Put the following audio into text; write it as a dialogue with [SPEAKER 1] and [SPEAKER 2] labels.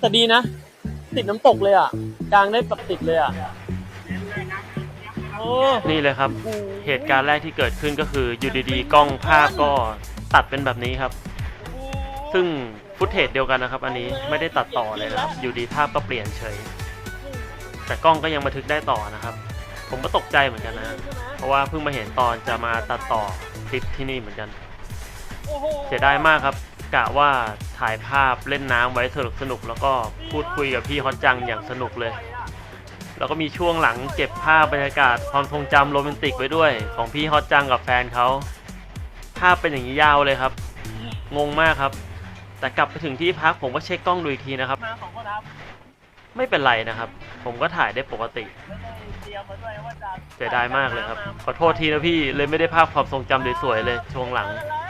[SPEAKER 1] แต่ดีนะ ติดน้ำตกเลยอะ กลางได้แบบติดเลยอะโอ้
[SPEAKER 2] นี่เลยครับ
[SPEAKER 1] โห
[SPEAKER 2] เหตุการณ์แรกที่เกิดขึ้นก็คืออยู่ดีๆ กล้องภาพก็ตัดเป็นแบบนี้ครับ ซึ่งฟุตเทจเดียวกันนะครับ อันนี้ไม่ได้ตัดต่อเลยนะครับ อยู่ดีภาพก็เปลี่ยนเฉย แต่กล้องก็ยังบันทึกได้ต่อนะครับ ผมก็ตกใจเหมือนกันนะ เพราะว่าเพิ่งมาเห็นตอนจะมาตัดต่อคลิปที่นี่เหมือนกัน
[SPEAKER 1] โอ้โห
[SPEAKER 2] เสียดายมากครับกะว่า ถ่ายภาพเล่นน้ำไว้สนุกสนุกแล้วก็พูดคุยกับพี่ฮอตจังอย่างสนุกเลย แล้วก็มีช่วงหลังเก็บภาพบรรยากาศความทรงจำโรแมนติกไว้ด้วย ของพี่ฮอตจังกับแฟนเขาภาพเป็นอย่างนี้ยาวเลยครับ งงมากครับ แต่กลับไปถึงที่พักผมก็เช็คกล้องดูอีกทีนะครับ
[SPEAKER 1] มาสองคนครับ
[SPEAKER 2] ไม่เป็นไรนะครับ ผมก็ถ่ายได้ปกติ
[SPEAKER 1] แล้วก็เตรียมมาด้วยว่าจะ
[SPEAKER 2] เสียดายมากเลยครับ ขอโทษทีนะพี่เลยไม่ได้ภาพความทรงจำสวยๆเลยช่วงหลัง
[SPEAKER 1] เอแคมเปอร์